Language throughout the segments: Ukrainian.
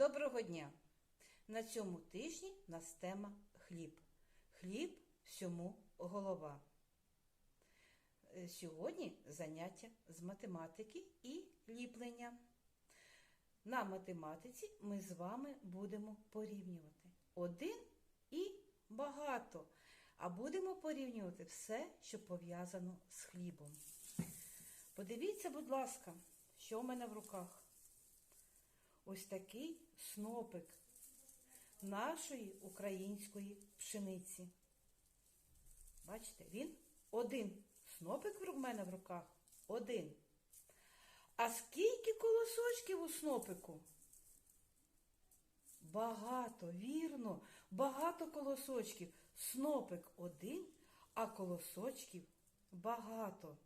Доброго дня! На цьому тижні в нас тема хліб. Хліб всьому голова. Е, Сьогодні заняття з математики і ліплення. На математиці ми з вами будемо порівнювати один і багато. А будемо порівнювати все, що пов'язано з хлібом. Подивіться, будь ласка, що в мене в руках. Ось такий снопик нашої української пшениці. Бачите, він один. Снопик в мене в руках один. А скільки колосочків у снопику? Багато, вірно, багато колосочків. Снопик один, а колосочків багато.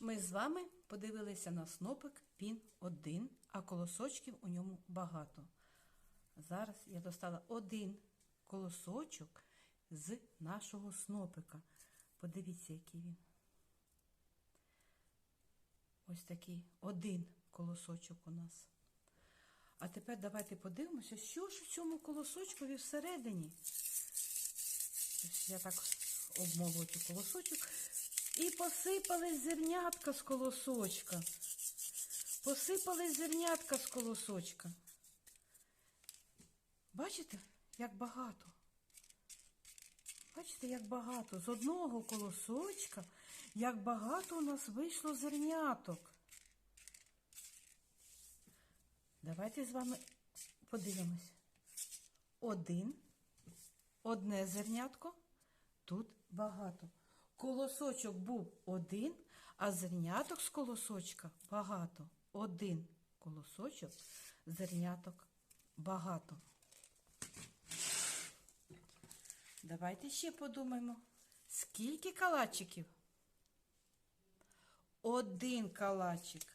Ми з вами подивилися на снопик, він один, колосочків у ньому багато. Зараз я достала один колосочок з нашого снопика. Подивіться, який він. Ось такий один колосочок у нас. А тепер давайте подивимося, що ж в цьому колосочкові всередині. Ось я так обмовила цю колосочок. І посипались зернятка з колосочка. Посипались зернятка з колосочка. Бачите, як багато? Бачите, як багато. З одного колосочка, як багато у нас вийшло зерняток. Давайте з вами подивимось. Один, одне зернятко, тут багато. Колосочок був один, а зерняток з колосочка багато. Один колосочок, зерняток багато. Давайте ще подумаємо, скільки калачиків? Один калачик.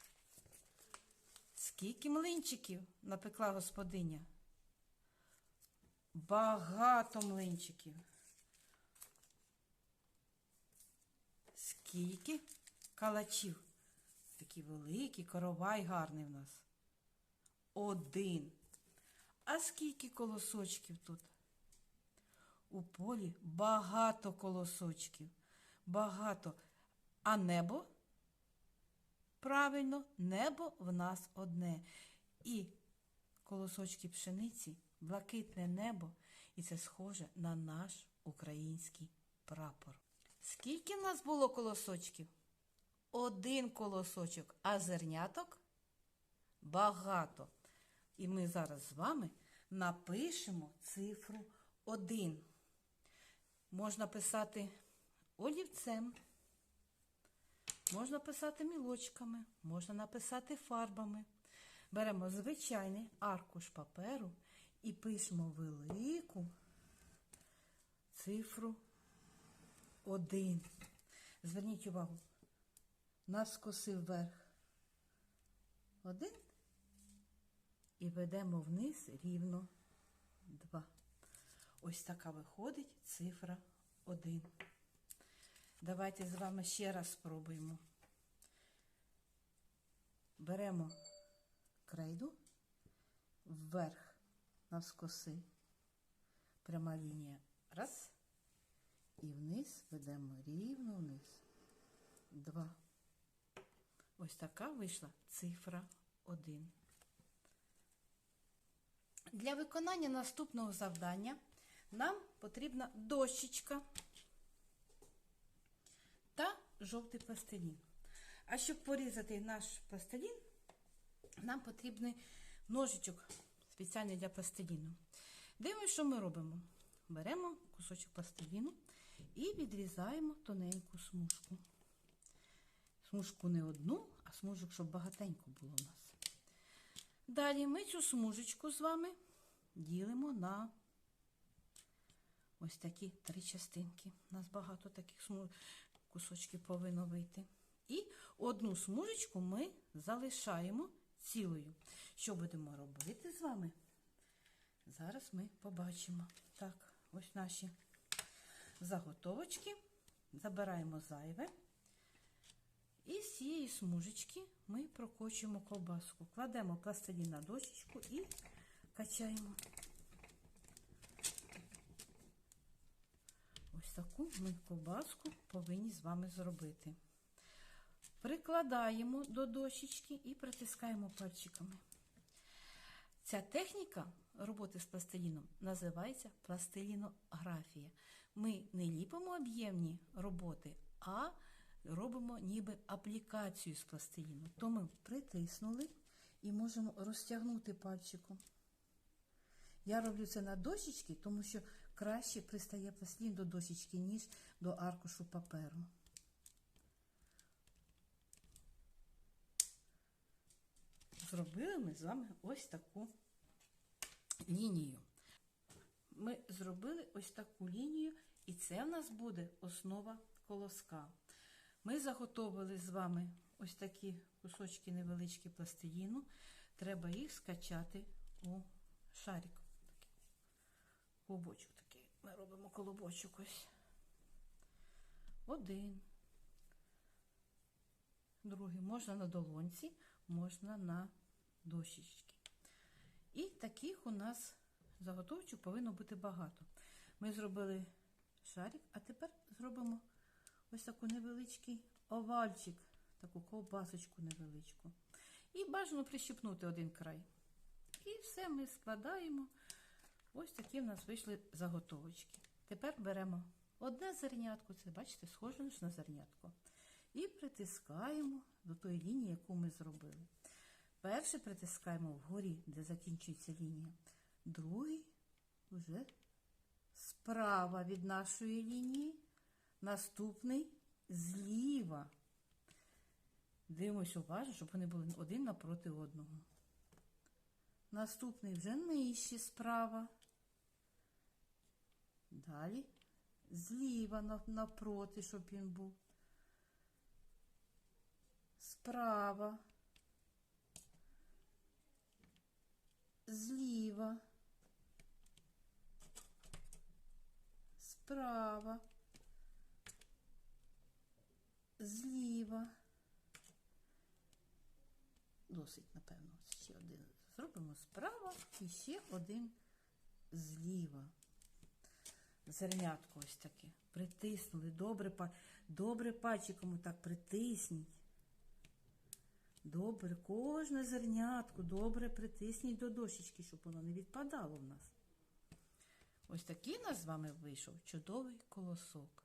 Скільки млинчиків напекла господиня? Багато млинчиків. Скільки калачів? Такі великі, коровай гарний в нас. Один. А скільки колосочків тут? У полі багато колосочків. Багато. А небо? Правильно, небо в нас одне. І колосочки пшениці, блакитне небо, і це схоже на наш український прапор. Скільки в нас було колосочків? Один колосочок, а зерняток багато. І ми зараз з вами напишемо цифру 1. Можна писати олівцем, можна писати мілочками, можна написати фарбами. Беремо звичайний аркуш паперу і пишемо велику цифру 1. Зверніть увагу, навскоси вверх. Один. І ведемо вниз рівно 2. Ось така виходить цифра 1. Давайте з вами ще раз спробуємо. Беремо крейду вверх навскоси. Пряма лінія. Раз. І вниз ведемо рівно вниз. Два. Ось така вийшла цифра 1. Для виконання наступного завдання нам потрібна дощечка та жовтий пластилін. А щоб порізати наш пластилін, нам потрібний ножичок спеціальний для пластиліну. Дивимося, що ми робимо. Беремо кусочок пластиліну і відрізаємо тоненьку смужку. Смужку не одну, а смужок, щоб багатенько було у нас. Далі ми цю смужечку з вами ділимо на ось такі три частинки. У нас багато таких смуж... кусочків повинно вийти. І одну смужечку ми залишаємо цілою. Що будемо робити з вами? Зараз ми побачимо. Так, ось наші заготовочки. Забираємо зайве. І з цієї смужечки ми прокочуємо ковбаску. Кладемо пластилін на дощечку і качаємо. Ось таку ми ковбаску повинні з вами зробити. Прикладаємо до дощечки і притискаємо пальчиками. Ця техніка роботи з пластиліном називається пластилінографія. Ми не ліпимо об'ємні роботи, а робимо ніби аплікацію з пластиліну. То ми притиснули і можемо розтягнути пальчиком. Я роблю це на дощечці, тому що краще пристає пластилін до дощечки, ніж до аркушу паперу. Зробили ми з вами ось таку лінію. Ми зробили ось таку лінію, і це в нас буде основа колоска. Ми заготовили з вами ось такі кусочки невеличкі пластиліну. Треба їх скачати у шарик. Колобочок такий. Ми робимо колобочок ось. Один. Другий. Можна на долонці, можна на дощечці. І таких у нас заготовчок повинно бути багато. Ми зробили шарик, а тепер зробимо ось таку невеличкий овальчик, таку ковбасочку невеличку. І бажано прищепнути один край. І все ми складаємо. Ось такі в нас вийшли заготовочки. Тепер беремо одне зернятко, це, бачите, схоже на зернятко. І притискаємо до тої лінії, яку ми зробили. Перший притискаємо вгорі, де закінчується лінія. Другий вже справа від нашої лінії. Наступний зліва. Дивимося уважно, щоб вони були один напроти одного. Наступний вже нижче справа. Далі зліва напроти, щоб він був. Справа. Зліва. Справа. Зліва. Досить, напевно, ще один. Зробимо справа і ще один зліва. Зернятко ось таке. Притиснули. Добре, добре пальчиком так притисніть. Добре, кожне зернятко добре притисніть до дощечки, щоб воно не відпадало в нас. Ось такий у нас з вами вийшов чудовий колосок.